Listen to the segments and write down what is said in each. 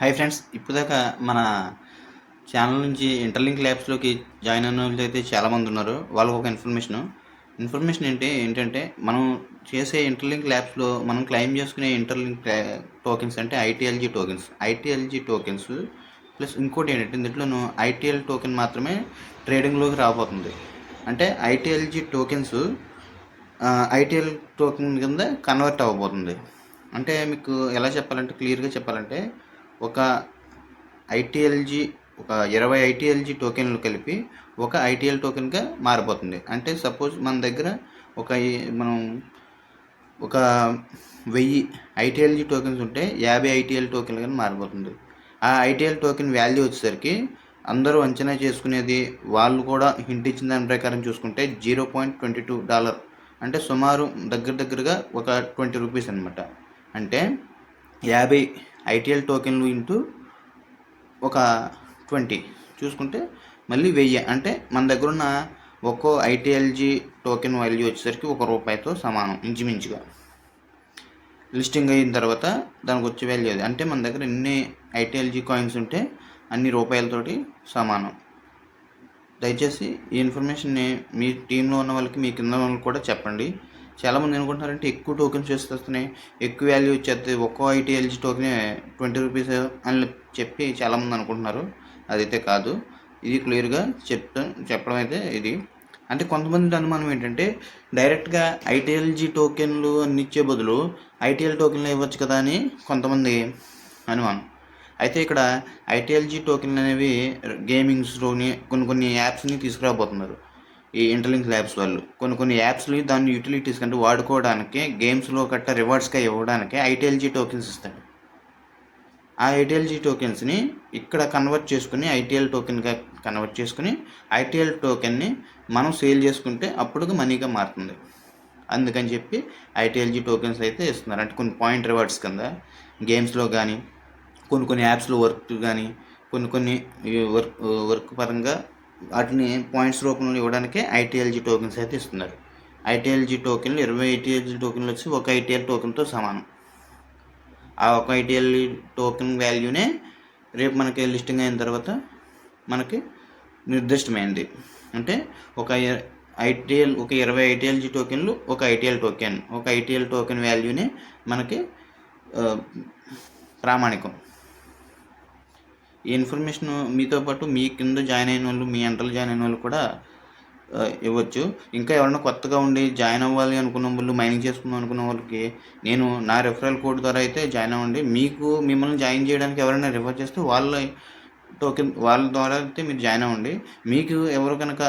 Hi friends ఇప్పుదాకా మన channel నుంచి interlink ల్యాబ్స్లోకి join అయిన వాళ్ళు అయితే చాలామంది ఉన్నారు. వాళ్ళకి ఒక ఇన్ఫర్మేషన్. ఇన్ఫర్మేషన్ ఏంటి ఏంటంటే మనం చేసే ఇంటర్లింక్ ల్యాబ్స్లో మనం క్లెయిమ్ చేసుకునే ఇంటర్లింక్ టోకెన్స్ అంటే ITLG tokens. ITLG tokens plus ఇంకోటి ఏంటంటే దీంట్లోనూ ఐటీఎల్ టోకెన్ మాత్రమే ట్రేడింగ్లోకి రాబోతుంది. అంటే ఐటీఎల్జీ టోకెన్స్ ఐటీఎల్ టోకెన్ కింద కన్వర్ట్ అవ్వబోతుంది. అంటే మీకు ఎలా చెప్పాలంటే క్లియర్గా చెప్పాలంటే ఒక ఐటీఎల్జీ ఒక ఇరవై ఐటీఎల్జీ టోకెన్లు కలిపి ఒక ఐటీఎల్ టోకెన్గా మారిపోతుంది. అంటే సపోజ్ మన దగ్గర ఒక మనం ఒక వెయ్యి ఐటీఎల్జీ టోకెన్స్ ఉంటే యాభై ఐటీఎల్ టోకెన్లుగా మారిపోతుంది. ఆ ఐటీఎల్ టోకెన్ వాల్యూ వచ్చేసరికి అందరూ అంచనా చేసుకునేది వాళ్ళు కూడా హింట్ ఇచ్చిన దాని ప్రకారం చూసుకుంటే zero point twenty two dollar. అంటే సుమారు దగ్గర దగ్గరగా ఒక ట్వంటీ రూపీస్ అనమాట అంటే యాభై ఐటీఎల్ టోకెన్లు ఇంటూ ఒక ట్వంటీ. చూసుకుంటే మళ్ళీ వెయ్యి. అంటే మన దగ్గర ఉన్న ఒక్కో ఐటీఎల్జీ టోకెన్ వాల్యూ వచ్చేసరికి ఒక రూపాయితో సమానం ఇంచుమించుగా. లిస్టింగ్ అయిన తర్వాత దానికి వచ్చే వాల్యూ అది. అంటే మన దగ్గర ఎన్ని ఐటీఎల్జీ కాయిన్స్ ఉంటే అన్ని రూపాయలతోటి సమానం. దయచేసి ఈ ఇన్ఫర్మేషన్ని మీ టీంలో ఉన్న వాళ్ళకి మీ కింద ఉన్న వాళ్ళకి కూడా చెప్పండి. చాలామంది అనుకుంటున్నారంటే ఎక్కువ టోకెన్స్ వస్తున్నాయి ఎక్కువ వాల్యూ వచ్చేది ఒక్కో ఐటీఎల్జీ టోకెన్ ట్వంటీ రూపీస్ అని చెప్పి చాలామంది అనుకుంటున్నారు. అదైతే కాదు. ఇది క్లియర్గా చెప్తా చెప్పడం అయితే ఇది. అంటే కొంతమంది అనుమానం ఏంటంటే డైరెక్ట్గా ఐటీఎల్జీ టోకెన్లు అన్ని ఇచ్చే బదులు ఐటీఎల్ టోకెన్లు ఇవ్వచ్చు కదా అని కొంతమంది అనుమానం. అయితే ఇక్కడ ఐటీఎల్జీ టోకెన్లు అనేవి గేమింగ్స్లోని కొన్ని కొన్ని యాప్స్ని తీసుకురాబోతున్నారు. ఈ ఇంటర్లింక్ ల్యాబ్స్ వాళ్ళు. కొన్ని కొన్ని యాప్స్ని దాన్ని యూటిలిటీస్ కంటే వాడుకోవడానికి గేమ్స్లో గట్రా రివార్డ్స్గా ఇవ్వడానికి ఐటీఎల్జీ టోకెన్స్ ఇస్తాడు ఆ ఐటీఎల్జీ టోకెన్స్ని ఇక్కడ కన్వర్ట్ చేసుకుని ఐటీఎల్ టోకెన్గా కన్వర్ట్ చేసుకుని ఐటీఎల్ టోకెన్ని మనం సేల్ చేసుకుంటే అప్పుడు మనీగా మారుతుంది. అందుకని చెప్పి ఐటీఎల్జీ టోకెన్స్ అయితే ఇస్తున్నారు. అంటే కొన్ని పాయింట్ రివార్డ్స్ కింద గేమ్స్లో కానీ కొన్ని కొన్ని యాప్స్లో వర్క్ కానీ కొన్ని కొన్ని వర్క్ వర్క్ పరంగా వాటిని పాయింట్స్ రూపంలో ఇవ్వడానికి ఐటీఎల్జీ టోకెన్స్ అయితే ఇస్తున్నారు. ఐటీఎల్జీ టోకెన్లు ఇరవై ఐటీఎల్జీ టోకెన్లు వచ్చి ఒక ఐటీఎల్ టోకెన్తో సమానం. ఆ ఒక ఐటీఎల్ టోకెన్ వాల్యూనే రేపు మనకి లిస్టింగ్ అయిన తర్వాత మనకి నిర్దిష్టమైంది. అంటే ఒక ఐటీఎల్ ఒక ఇరవై ఐటీఎల్జీ టోకెన్లు ఒక ఐటీఎల్ టోకెన్. ఒక ఐటీఎల్ టోకెన్ వాల్యూనే మనకి ప్రామాణికం. ఈ ఇన్ఫర్మేషన్ మీతో పాటు మీ కింద జాయిన్ అయిన వాళ్ళు మీ ఎంటర్లో జాయిన్ అయిన వాళ్ళు కూడా ఇవ్వచ్చు. ఇంకా ఎవరైనా కొత్తగా ఉండి జాయిన్ అవ్వాలి అనుకున్న వాళ్ళు మైనింగ్ చేసుకుందాం అనుకున్న వాళ్ళకి నేను నా రెఫరల్ కోడ్ ద్వారా అయితే జాయిన్ అవ్వండి. మీకు మిమ్మల్ని జాయిన్ చేయడానికి ఎవరైనా రిఫర్ చేస్తే వాళ్ళ టోకెన్ వాళ్ళ ద్వారా అయితే మీరు జాయిన్ అవ్వండి. మీకు ఎవరు కనుక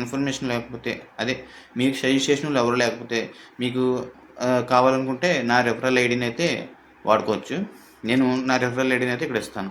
ఇన్ఫర్మేషన్ లేకపోతే అదే మీకు సజెస్ట్ చేసిన వాళ్ళు ఎవరు లేకపోతే మీకు కావాలనుకుంటే నా రెఫరల్ ఐడిని అయితే వాడుకోవచ్చు. నేను నా రెఫరల్ ఐడిని అయితే ఇక్కడ ఇస్తాను.